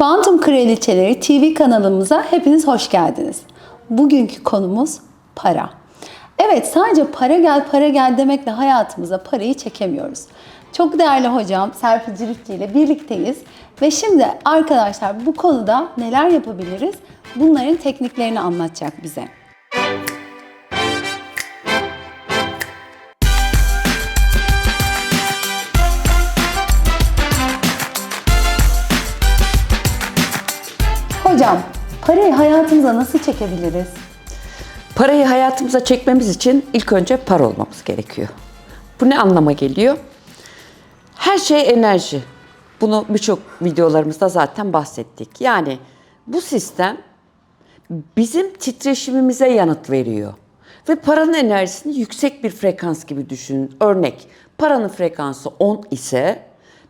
Kuantum Kraliçeleri TV kanalımıza hepiniz hoş geldiniz. Bugünkü konumuz para. Evet sadece para gel para gel demekle hayatımıza parayı çekemiyoruz. Çok değerli hocam Serpil Ciritçi ile birlikteyiz. Ve şimdi arkadaşlar bu konuda neler yapabiliriz? Bunların tekniklerini anlatacak bize. Hocam parayı hayatımıza nasıl çekebiliriz? Parayı hayatımıza çekmemiz için ilk önce para olmamız gerekiyor. Bu ne anlama geliyor? Her şey enerji. Bunu birçok videolarımızda zaten bahsettik. Yani bu sistem bizim titreşimimize yanıt veriyor. Ve paranın enerjisini yüksek bir frekans gibi düşünün. Örnek, paranın frekansı 10 ise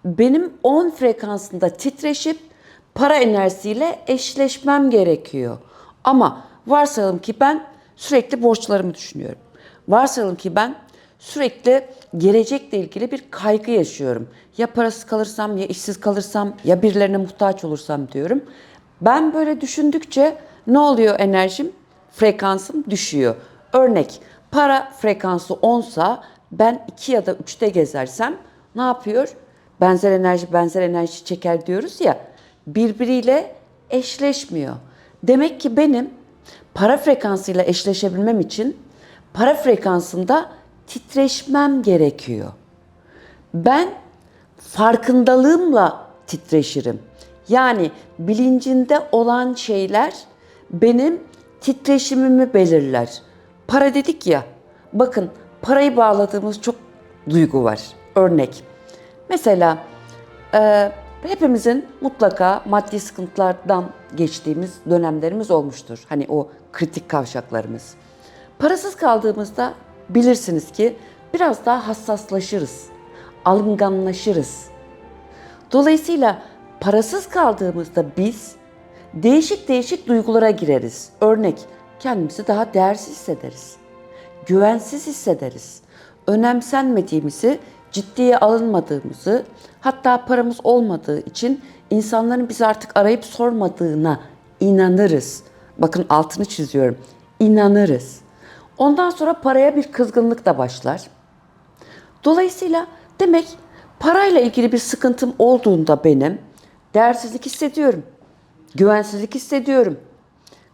benim 10 frekansında titreşip para enerjisiyle eşleşmem gerekiyor. Ama varsayalım ki ben sürekli borçlarımı düşünüyorum. Varsayalım ki ben sürekli gelecekle ilgili bir kaygı yaşıyorum. Ya parasız kalırsam, ya işsiz kalırsam, ya birilerine muhtaç olursam diyorum. Ben böyle düşündükçe ne oluyor enerjim? Frekansım düşüyor. Örnek, para frekansı 10 sa ben 2 ya da 3'te gezersem ne yapıyor? Benzer enerji benzer enerji çeker diyoruz ya. Birbiriyle eşleşmiyor. Demek ki benim para frekansıyla eşleşebilmem için para frekansında titreşmem gerekiyor. Ben farkındalığımla titreşirim. Yani bilincinde olan şeyler benim titreşimimi belirler. Para dedik ya, bakın parayı bağladığımız çok duygu var. Örnek, mesela e, hepimizin mutlaka maddi sıkıntılardan geçtiğimiz dönemlerimiz olmuştur. Hani o kritik kavşaklarımız. Parasız kaldığımızda bilirsiniz ki biraz daha hassaslaşırız, alınganlaşırız. Dolayısıyla parasız kaldığımızda biz değişik değişik duygulara gireriz. Örnek, kendimizi daha değersiz hissederiz. Güvensiz hissederiz. Önemsenmediğimizi, ciddiye alınmadığımızı, hatta paramız olmadığı için insanların bizi artık arayıp sormadığına inanırız. Bakın altını çiziyorum. İnanırız. Ondan sonra paraya bir kızgınlık da başlar. Dolayısıyla demek parayla ilgili bir sıkıntım olduğunda benim değersizlik hissediyorum. Güvensizlik hissediyorum.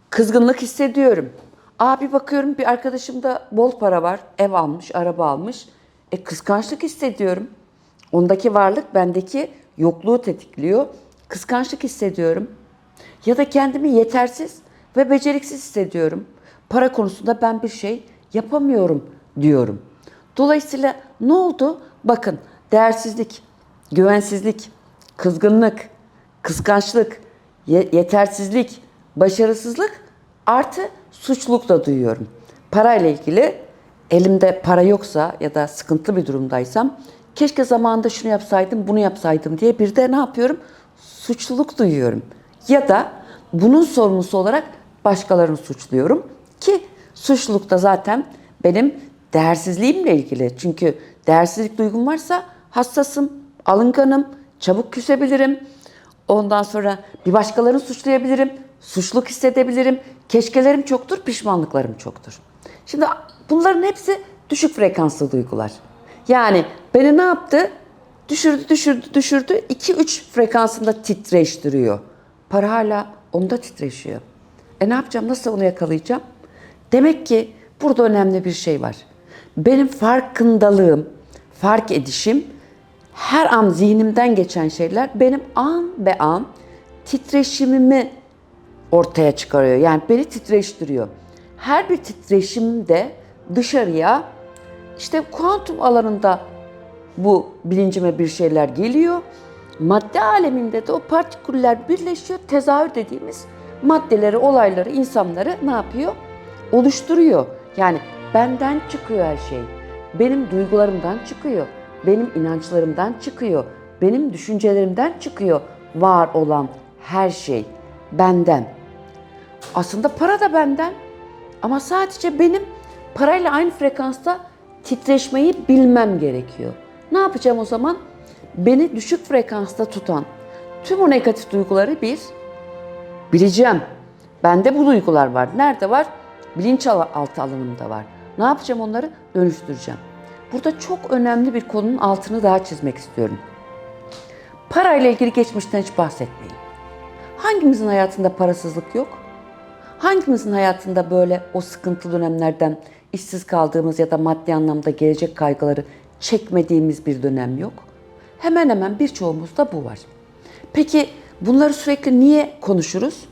Kızgınlık hissediyorum. Abi bakıyorum bir arkadaşımda bol para var. Ev almış, araba almış. E kıskançlık hissediyorum. Ondaki varlık bendeki yokluğu tetikliyor. Kıskançlık hissediyorum. Ya da kendimi yetersiz ve beceriksiz hissediyorum. Para konusunda ben bir şey yapamıyorum diyorum. Dolayısıyla ne oldu? Bakın değersizlik, güvensizlik, kızgınlık, kıskançlık, ye- yetersizlik, başarısızlık artı suçluluk da duyuyorum. Parayla ilgili elimde para yoksa ya da sıkıntılı bir durumdaysam keşke zamanında şunu yapsaydım, bunu yapsaydım diye bir de ne yapıyorum? Suçluluk duyuyorum. Ya da bunun sorumlusu olarak başkalarını suçluyorum ki suçluluk da zaten benim değersizliğimle ilgili. Çünkü değersizlik duygum varsa hassasım, alınganım, çabuk küsebilirim. Ondan sonra bir başkalarını suçlayabilirim, suçluluk hissedebilirim. Keşkelerim çoktur, pişmanlıklarım çoktur. Şimdi bunların hepsi düşük frekanslı duygular. Yani beni ne yaptı? Düşürdü, düşürdü, düşürdü. 2-3 frekansında titreştiriyor. Para hala onda titreşiyor. E ne yapacağım? Nasıl onu yakalayacağım? Demek ki burada önemli bir şey var. Benim farkındalığım, fark edişim, her an zihnimden geçen şeyler benim an be an titreşimimi ortaya çıkarıyor. Yani beni titreştiriyor. Her bir titreşim de dışarıya işte kuantum alanında bu bilincime bir şeyler geliyor. Madde aleminde de o partiküller birleşiyor. Tezahür dediğimiz maddeleri, olayları, insanları ne yapıyor? Oluşturuyor. Yani benden çıkıyor her şey. Benim duygularımdan çıkıyor. Benim inançlarımdan çıkıyor. Benim düşüncelerimden çıkıyor var olan her şey benden. Aslında para da benden. Ama sadece benim parayla aynı frekansta titreşmeyi bilmem gerekiyor. Ne yapacağım o zaman? Beni düşük frekansta tutan, Tüm o negatif duyguları bir bileceğim. Bende bu duygular var. Nerede var? Bilinçaltı alanımda var. Ne yapacağım onları? Dönüştüreceğim. Burada çok önemli bir konunun altını daha çizmek istiyorum. Parayla ilgili geçmişten hiç bahsetmeyin. Hangimizin hayatında parasızlık yok? Hangimizin hayatında böyle o sıkıntılı dönemlerden işsiz kaldığımız ya da maddi anlamda gelecek kaygıları çekmediğimiz bir dönem yok? Hemen hemen birçoğumuzda bu var. Peki bunları sürekli niye konuşuruz?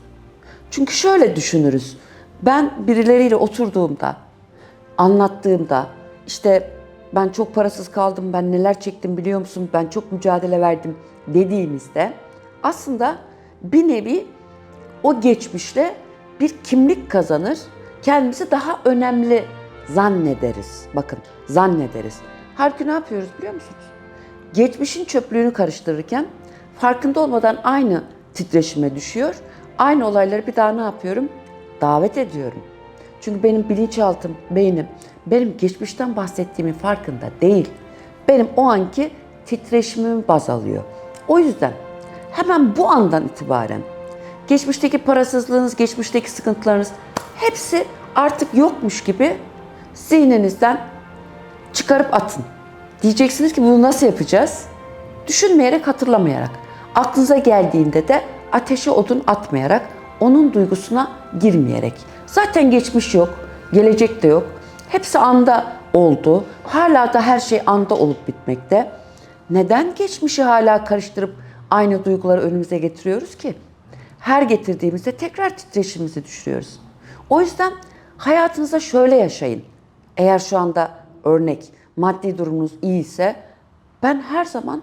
Çünkü şöyle düşünürüz. Ben birileriyle oturduğumda, anlattığımda işte ben çok parasız kaldım, ben neler çektim biliyor musun, ben çok mücadele verdim dediğimizde aslında bir nevi o geçmişle bir kimlik kazanır, kendimizi daha önemli zannederiz. Bakın zannederiz. Halbuki ne yapıyoruz biliyor musunuz? Geçmişin çöplüğünü karıştırırken farkında olmadan aynı titreşime düşüyor. Aynı olayları bir daha ne yapıyorum? Davet ediyorum. Çünkü benim bilinçaltım, beynim benim geçmişten bahsettiğimin farkında değil. Benim o anki titreşimimi baz alıyor. O yüzden hemen bu andan itibaren geçmişteki parasızlığınız, geçmişteki sıkıntılarınız hepsi artık yokmuş gibi zihninizden çıkarıp atın. Diyeceksiniz ki bunu nasıl yapacağız? Düşünmeyerek, hatırlamayarak. Aklınıza geldiğinde de ateşe odun atmayarak, onun duygusuna girmeyerek. Zaten geçmiş yok, gelecek de yok. Hepsi anda oldu. Hala da her şey anda olup bitmekte. Neden geçmişi hala karıştırıp aynı duyguları önümüze getiriyoruz ki? Her getirdiğimizde tekrar titreşimimizi düşürüyoruz. O yüzden hayatınıza şöyle yaşayın. Eğer şu anda örnek maddi durumunuz iyiyse ben her zaman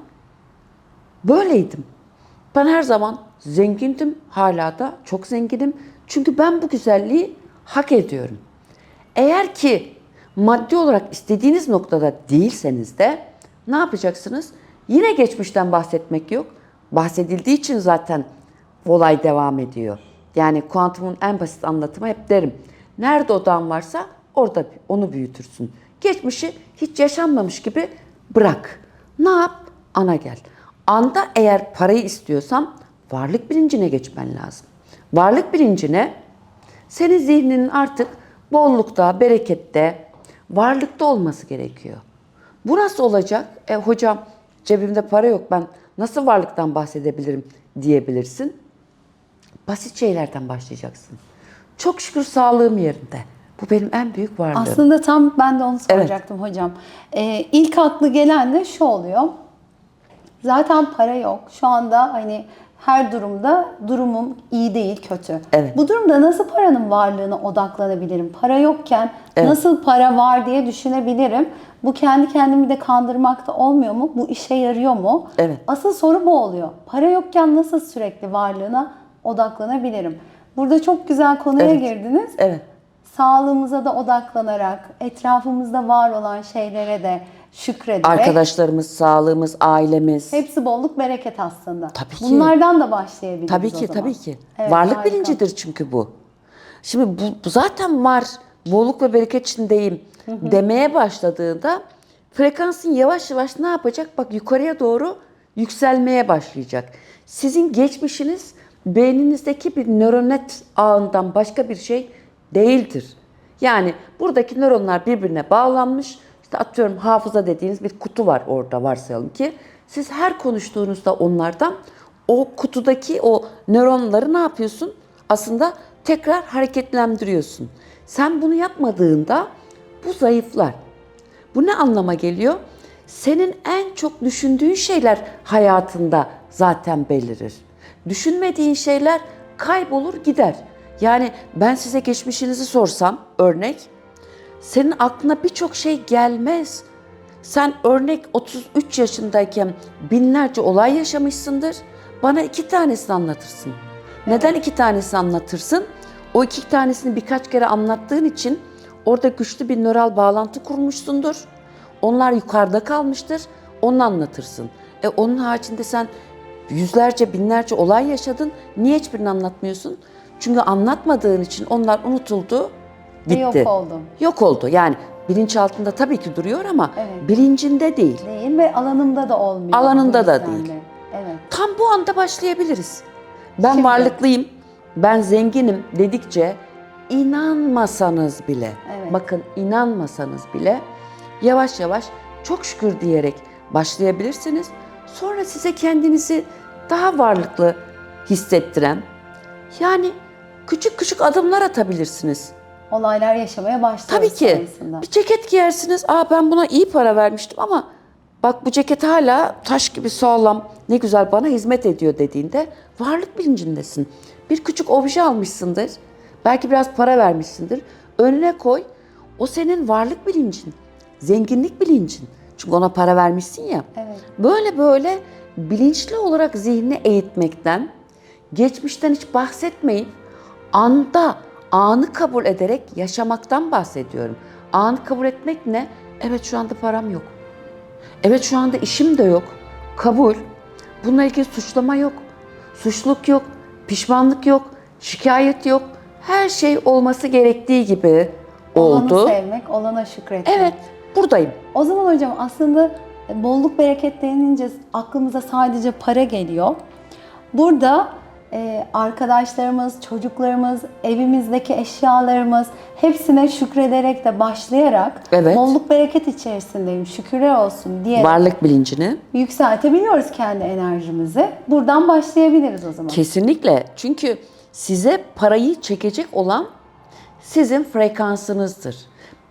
böyleydim. Ben her zaman zengindim, hala da çok zenginim. Çünkü ben bu güzelliği hak ediyorum. Eğer ki maddi olarak istediğiniz noktada değilseniz de ne yapacaksınız? Yine geçmişten bahsetmek yok. Bahsedildiği için zaten olay devam ediyor. Yani kuantumun en basit anlatımı hep derim. Nerede odan varsa orada onu büyütürsün. Geçmişi hiç yaşanmamış gibi bırak. Ne yap? Ana gel. Anda eğer parayı istiyorsan varlık bilincine geçmen lazım. Varlık bilincine senin zihninin artık bollukta, berekette, varlıkta olması gerekiyor. Bu nasıl olacak? E hocam cebimde para yok ben nasıl varlıktan bahsedebilirim diyebilirsin. Basit şeylerden başlayacaksın. Çok şükür sağlığım yerinde. Bu benim en büyük varlığım. Aslında tam ben de onu soracaktım hocam. Ee, ilk aklı gelen de şu oluyor. Zaten para yok. Şu anda hani her durumda durumum iyi değil, kötü. Evet. Bu durumda nasıl paranın varlığına odaklanabilirim? Para yokken nasıl para var diye düşünebilirim. Bu kendi kendimi de kandırmakta olmuyor mu? Bu işe yarıyor mu? Evet. Asıl soru bu oluyor. Para yokken nasıl sürekli varlığına odaklanabilirim? Burada çok güzel konuya Evet. girdiniz Evet. sağlığımıza da odaklanarak, etrafımızda var olan şeylere de şükrederek Arkadaşlarımız, sağlığımız, ailemiz. hepsi bolluk bereket aslında. Tabii ki. Bunlardan da başlayabiliriz Tabii o ki, zaman. tabii ki. Evet, Varlık harika. bilincidir çünkü bu. Şimdi bu, bu zaten var. Bolluk ve bereket içindeyim demeye başladığında frekansın yavaş yavaş ne yapacak? Bak yukarıya doğru yükselmeye başlayacak. Sizin geçmişiniz beyninizdeki bir nöronet ağından başka bir şey değildir. Yani buradaki nöronlar birbirine bağlanmış. İşte atıyorum hafıza dediğiniz bir kutu var orada varsayalım ki. Siz her konuştuğunuzda onlardan o kutudaki o nöronları ne yapıyorsun? Aslında tekrar hareketlendiriyorsun. Sen bunu yapmadığında bu zayıflar. Bu ne anlama geliyor? Senin en çok düşündüğün şeyler hayatında zaten belirir. Düşünmediğin şeyler kaybolur gider. Yani ben size geçmişinizi sorsam örnek, senin aklına birçok şey gelmez. Sen örnek 33 yaşındayken binlerce olay yaşamışsındır. Bana iki tanesini anlatırsın. Neden iki tanesini anlatırsın? O iki tanesini birkaç kere anlattığın için orada güçlü bir nöral bağlantı kurmuşsundur. Onlar yukarıda kalmıştır. Onu anlatırsın. E onun haricinde sen yüzlerce, binlerce olay yaşadın. Niye hiçbirini anlatmıyorsun? Çünkü anlatmadığın için onlar unutuldu, Ve gitti. yok oldu. Yok oldu. Yani bilinçaltında tabii ki duruyor ama Evet. bilincinde değil. Değil ve alanımda da olmuyor. Alanında da değil. de. Evet. Evet. Tam bu anda başlayabiliriz. Ben Şimdi. varlıklıyım, ben zenginim dedikçe inanmasanız bile, Evet. bakın inanmasanız bile yavaş yavaş çok şükür diyerek başlayabilirsiniz. Sonra size kendinizi daha varlıklı hissettiren, yani küçük küçük adımlar atabilirsiniz. Olaylar yaşamaya başlıyoruz Tabii ki. sayesinde. Bir ceket giyersiniz. Aa ben buna iyi para vermiştim ama bak bu ceket hala taş gibi sağlam. Ne güzel bana hizmet ediyor dediğinde varlık bilincindesin. Bir küçük obje almışsındır. Belki biraz para vermişsindir. Önüne koy. O senin varlık bilincin. Zenginlik bilincin. Çünkü ona para vermişsin ya. Evet. Böyle böyle bilinçli olarak zihni eğitmekten, geçmişten hiç bahsetmeyip anda, anı kabul ederek yaşamaktan bahsediyorum. Anı kabul etmek ne? Evet şu anda param yok. Evet şu anda işim de yok. Kabul. Bununla ilgili suçlama yok. Suçluluk yok. Pişmanlık yok. Şikayet yok. Her şey olması gerektiği gibi oldu. Olanı sevmek, olana şükretmek. Evet, buradayım. O zaman hocam aslında bolluk bereket denince aklımıza sadece para geliyor. Burada e, arkadaşlarımız, çocuklarımız, evimizdeki eşyalarımız hepsine şükrederek de başlayarak Evet. bolluk bereket içerisindeyim, şükürler olsun diye Varlık bilincini. yükseltebiliyoruz kendi enerjimizi. Buradan başlayabiliriz o zaman. Kesinlikle. Çünkü size parayı çekecek olan sizin frekansınızdır.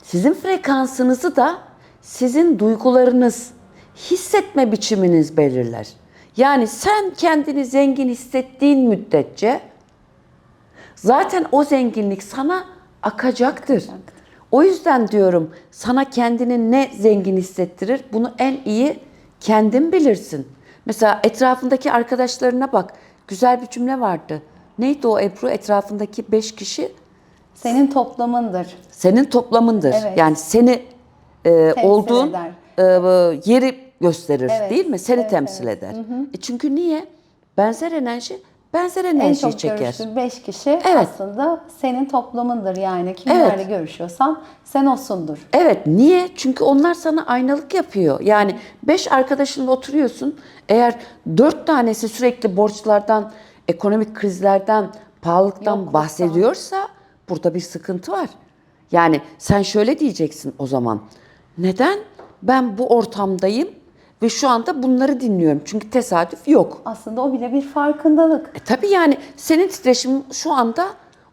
Sizin frekansınızı da sizin duygularınız, hissetme biçiminiz belirler. Yani sen kendini zengin hissettiğin müddetçe zaten o zenginlik sana akacaktır. O yüzden diyorum sana kendini ne zengin hissettirir bunu en iyi kendin bilirsin. Mesela etrafındaki arkadaşlarına bak. Güzel bir cümle vardı. Neydi o Ebru? Etrafındaki beş kişi Senin toplamındır. senin toplamındır. Evet. Yani seni e, olduğun eder. e, yeri gösterir Evet, değil mi? Seni evet, temsil evet. eder. E çünkü niye? Benzer enerji benzer En enerjiyi çok çeker. görüştüğün 5 kişi Evet. aslında senin toplamındır yani. Kimlerle görüşüyorsan sen osundur. Evet niye? Çünkü onlar sana aynalık yapıyor. Yani beş arkadaşınla oturuyorsun. Eğer dört tanesi sürekli borçlardan, ekonomik krizlerden, pahalılıktan Yokluktan. bahsediyorsa burada bir sıkıntı var. Yani sen şöyle diyeceksin o zaman. Neden ben bu ortamdayım ve şu anda bunları dinliyorum? Çünkü tesadüf yok. Aslında o bile bir farkındalık. E tabii yani senin titreşimin şu anda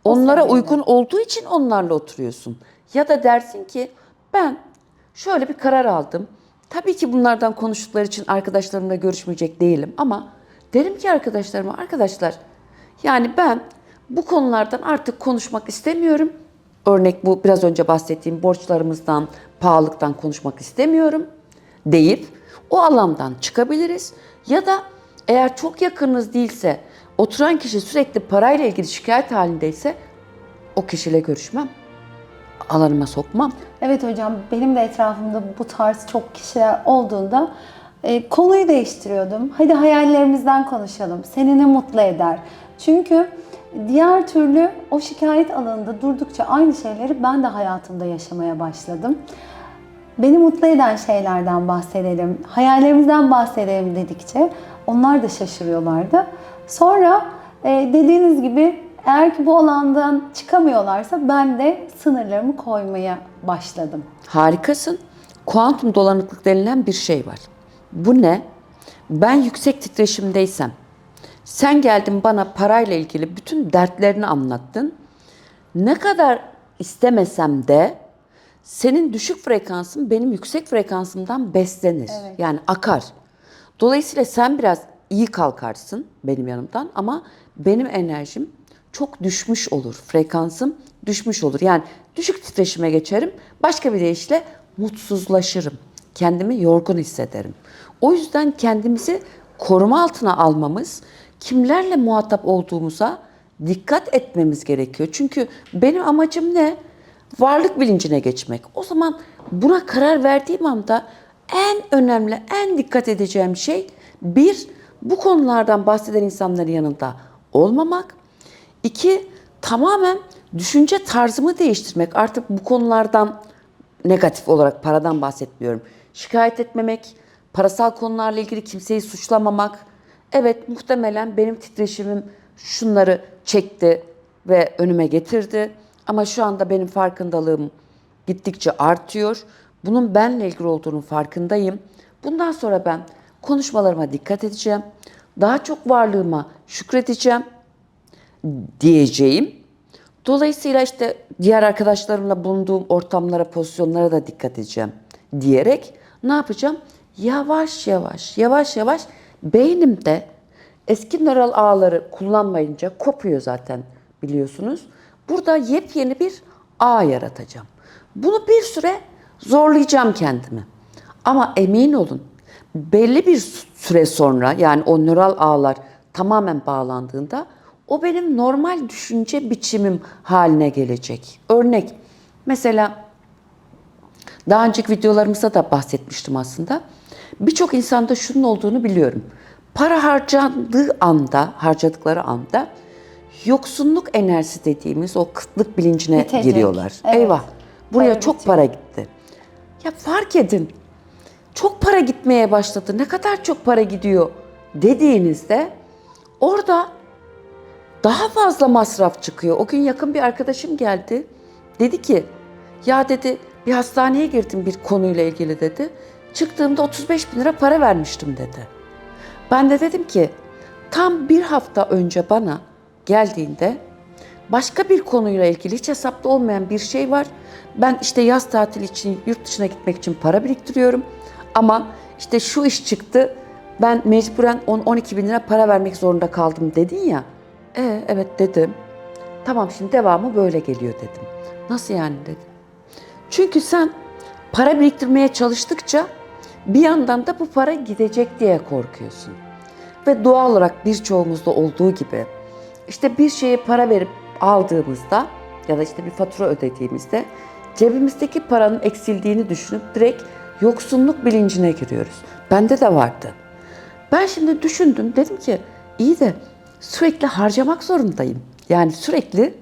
onlara uygun olduğu için onlarla oturuyorsun. Ya da dersin ki ben şöyle bir karar aldım. Tabii ki bunlardan konuştukları için arkadaşlarımla görüşmeyecek değilim ama derim ki arkadaşlarıma arkadaşlar yani ben bu konulardan artık konuşmak istemiyorum. Örnek bu biraz önce bahsettiğim borçlarımızdan, pahalılıktan konuşmak istemiyorum deyip o alandan çıkabiliriz. Ya da eğer çok yakınınız değilse, oturan kişi sürekli parayla ilgili şikayet halindeyse o kişiyle görüşmem. Alanıma sokmam. Evet hocam benim de etrafımda bu tarz çok kişiler olduğunda e, konuyu değiştiriyordum. Hadi hayallerimizden konuşalım. Seni ne mutlu eder? Çünkü diğer türlü o şikayet alanında durdukça aynı şeyleri ben de hayatımda yaşamaya başladım. Beni mutlu eden şeylerden bahsedelim, hayallerimizden bahsedelim dedikçe onlar da şaşırıyorlardı. Sonra e, dediğiniz gibi eğer ki bu alandan çıkamıyorlarsa ben de sınırlarımı koymaya başladım. Harikasın. Kuantum dolanıklık denilen bir şey var. Bu ne? Ben yüksek titreşimdeysem, sen geldin bana parayla ilgili bütün dertlerini anlattın. Ne kadar istemesem de senin düşük frekansın benim yüksek frekansımdan beslenir. Yani akar. Dolayısıyla sen biraz iyi kalkarsın benim yanımdan ama benim enerjim çok düşmüş olur. Frekansım düşmüş olur. Yani düşük titreşime geçerim. Başka bir deyişle mutsuzlaşırım. Kendimi yorgun hissederim. O yüzden kendimizi koruma altına almamız, kimlerle muhatap olduğumuza dikkat etmemiz gerekiyor. Çünkü benim amacım ne? Varlık bilincine geçmek. O zaman buna karar verdiğim anda en önemli, en dikkat edeceğim şey bir, bu konulardan bahseden insanların yanında olmamak. İki, tamamen düşünce tarzımı değiştirmek. Artık bu konulardan negatif olarak paradan bahsetmiyorum. Şikayet etmemek, parasal konularla ilgili kimseyi suçlamamak, Evet muhtemelen benim titreşimim şunları çekti ve önüme getirdi. Ama şu anda benim farkındalığım gittikçe artıyor. Bunun benle ilgili olduğunun farkındayım. Bundan sonra ben konuşmalarıma dikkat edeceğim. Daha çok varlığıma şükredeceğim diyeceğim. Dolayısıyla işte diğer arkadaşlarımla bulunduğum ortamlara, pozisyonlara da dikkat edeceğim diyerek ne yapacağım? Yavaş yavaş, yavaş yavaş beynimde eski nöral ağları kullanmayınca kopuyor zaten biliyorsunuz. Burada yepyeni bir ağ yaratacağım. Bunu bir süre zorlayacağım kendimi. Ama emin olun belli bir süre sonra yani o nöral ağlar tamamen bağlandığında o benim normal düşünce biçimim haline gelecek. Örnek mesela daha önceki videolarımızda da bahsetmiştim aslında. Birçok insanda şunun olduğunu biliyorum. Para harcandığı anda, harcadıkları anda yoksunluk enerjisi dediğimiz o kıtlık bilincine Bitecek. giriyorlar. Evet. Eyvah. Buraya Para çok bitiyor. para gitti. Ya fark edin. Çok para gitmeye başladı. Ne kadar çok para gidiyor dediğinizde orada daha fazla masraf çıkıyor. O gün yakın bir arkadaşım geldi. Dedi ki ya dedi bir hastaneye girdim bir konuyla ilgili dedi. Çıktığımda 35 bin lira para vermiştim dedi. Ben de dedim ki tam bir hafta önce bana geldiğinde başka bir konuyla ilgili hiç hesapta olmayan bir şey var. Ben işte yaz tatili için yurt dışına gitmek için para biriktiriyorum. Ama işte şu iş çıktı ben mecburen 10-12 bin lira para vermek zorunda kaldım dedin ya. E, evet dedim. Tamam şimdi devamı böyle geliyor dedim. Nasıl yani dedim. Çünkü sen para biriktirmeye çalıştıkça bir yandan da bu para gidecek diye korkuyorsun. Ve doğal olarak birçoğumuzda olduğu gibi işte bir şeye para verip aldığımızda ya da işte bir fatura ödediğimizde cebimizdeki paranın eksildiğini düşünüp direkt yoksunluk bilincine giriyoruz. Bende de vardı. Ben şimdi düşündüm dedim ki iyi de sürekli harcamak zorundayım. Yani sürekli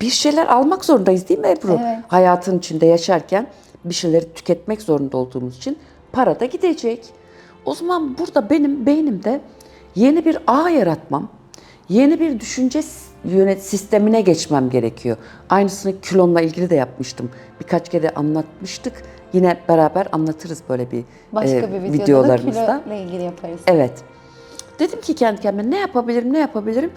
bir şeyler almak zorundayız değil mi Ebru? Evet. Hayatın içinde yaşarken bir şeyleri tüketmek zorunda olduğumuz için para da gidecek. O zaman burada benim beynimde yeni bir ağ yaratmam, yeni bir düşünce yönet sistemine geçmem gerekiyor. Aynısını kilomla ilgili de yapmıştım. Birkaç kere anlatmıştık. Yine beraber anlatırız böyle bir, Başka e, bir videoda da videolarımızda. kilo ile ilgili yaparız. Evet. Dedim ki kendi kendime ne yapabilirim, ne yapabilirim?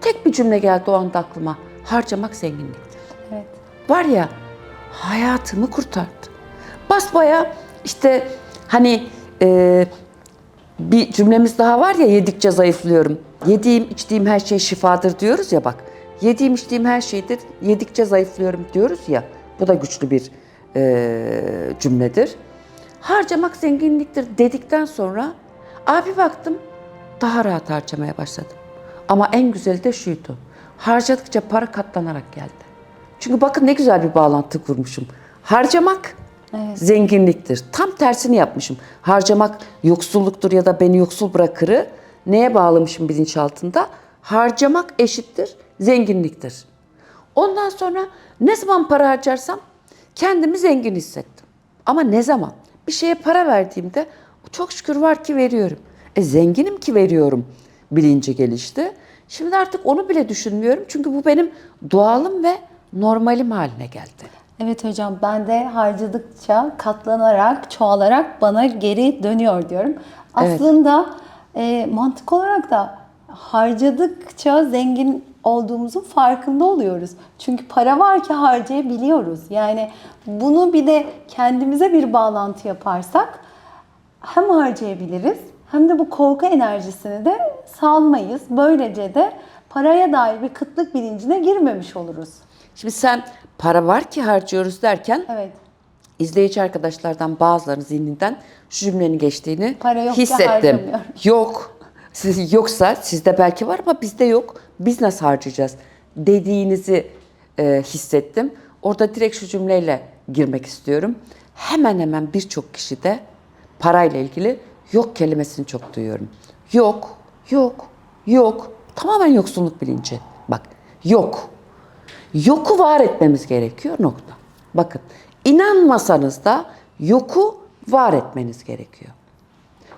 Tek bir cümle geldi o anda aklıma. Harcamak zenginliktir. Evet. Var ya hayatımı kurtardı. Basbaya işte hani e, bir cümlemiz daha var ya yedikçe zayıflıyorum. Yediğim içtiğim her şey şifadır diyoruz ya bak. Yediğim içtiğim her şeydir. Yedikçe zayıflıyorum diyoruz ya. Bu da güçlü bir e, cümledir. Harcamak zenginliktir dedikten sonra abi baktım daha rahat harcamaya başladım. Ama en güzeli de şuydu. Harcadıkça para katlanarak geldi. Çünkü bakın ne güzel bir bağlantı kurmuşum. Harcamak zenginliktir. Tam tersini yapmışım. Harcamak yoksulluktur ya da beni yoksul bırakırı neye bağlamışım bilinçaltında? Harcamak eşittir zenginliktir. Ondan sonra ne zaman para harcarsam kendimi zengin hissettim. Ama ne zaman? Bir şeye para verdiğimde çok şükür var ki veriyorum. E zenginim ki veriyorum bilinci gelişti. Şimdi artık onu bile düşünmüyorum. Çünkü bu benim doğalım ve normalim haline geldi. Evet hocam ben de harcadıkça katlanarak, çoğalarak bana geri dönüyor diyorum. Evet. Aslında e, mantık olarak da harcadıkça zengin olduğumuzun farkında oluyoruz. Çünkü para var ki harcayabiliyoruz. Yani bunu bir de kendimize bir bağlantı yaparsak hem harcayabiliriz hem de bu korku enerjisini de salmayız. Böylece de paraya dair bir kıtlık bilincine girmemiş oluruz. Şimdi sen para var ki harcıyoruz derken Evet. izleyici arkadaşlardan bazılarının zihninden şu cümlenin geçtiğini Para yok hissettim. Yok. Siz, yoksa sizde belki var ama bizde yok. Biz nasıl harcayacağız dediğinizi e, hissettim. Orada direkt şu cümleyle girmek istiyorum. Hemen hemen birçok kişide parayla ilgili yok kelimesini çok duyuyorum. Yok, yok, yok. Tamamen yoksunluk bilinci. Bak, yok. Yoku var etmemiz gerekiyor nokta. Bakın inanmasanız da yoku var etmeniz gerekiyor.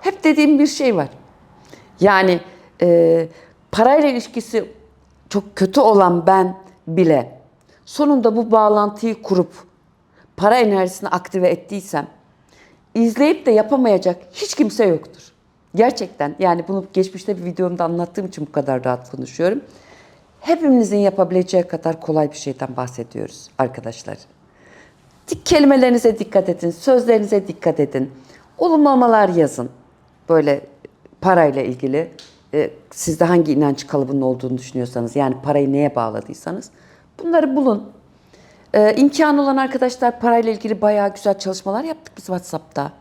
Hep dediğim bir şey var. Yani e, parayla ilişkisi çok kötü olan ben bile sonunda bu bağlantıyı kurup para enerjisini aktive ettiysem izleyip de yapamayacak hiç kimse yoktur. Gerçekten yani bunu geçmişte bir videomda anlattığım için bu kadar rahat konuşuyorum. Hepimizin yapabileceği kadar kolay bir şeyden bahsediyoruz arkadaşlar. Dik- Kelimelerinize dikkat edin, sözlerinize dikkat edin. Olumlamalar yazın. Böyle parayla ilgili. e, Sizde hangi inanç kalıbının olduğunu düşünüyorsanız, yani parayı neye bağladıysanız bunları bulun. Ee, imkanı olan arkadaşlar parayla ilgili bayağı güzel çalışmalar yaptık biz WhatsApp'ta.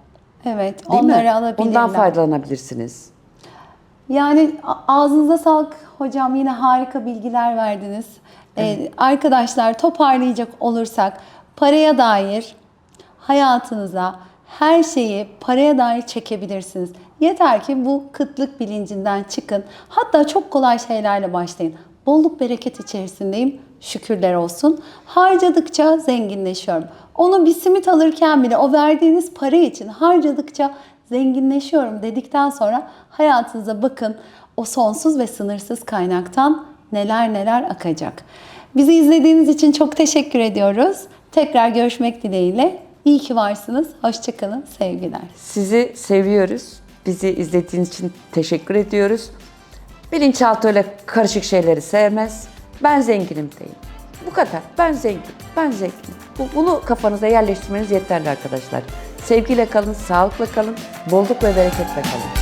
Evet, Değil onları mi? alabilirler. Ondan faydalanabilirsiniz. Yani ağzınıza sağlık hocam yine harika bilgiler verdiniz. Ee, arkadaşlar toparlayacak olursak paraya dair hayatınıza her şeyi paraya dair çekebilirsiniz. Yeter ki bu kıtlık bilincinden çıkın. Hatta çok kolay şeylerle başlayın. Bolluk bereket içerisindeyim. Şükürler olsun. Harcadıkça zenginleşiyorum. Onu bir simit alırken bile o verdiğiniz para için harcadıkça zenginleşiyorum dedikten sonra hayatınıza bakın o sonsuz ve sınırsız kaynaktan neler neler akacak. Bizi izlediğiniz için çok teşekkür ediyoruz. Tekrar görüşmek dileğiyle. İyi ki varsınız. Hoşçakalın. Sevgiler. Sizi seviyoruz. Bizi izlediğiniz için teşekkür ediyoruz. Bilinçaltı öyle karışık şeyleri sevmez. Ben zenginim deyin. Bu kadar. Ben zengin. Ben zenginim. Bu, bunu kafanıza yerleştirmeniz yeterli arkadaşlar. Sevgiyle kalın, sağlıkla kalın, bolluk ve bereketle kalın.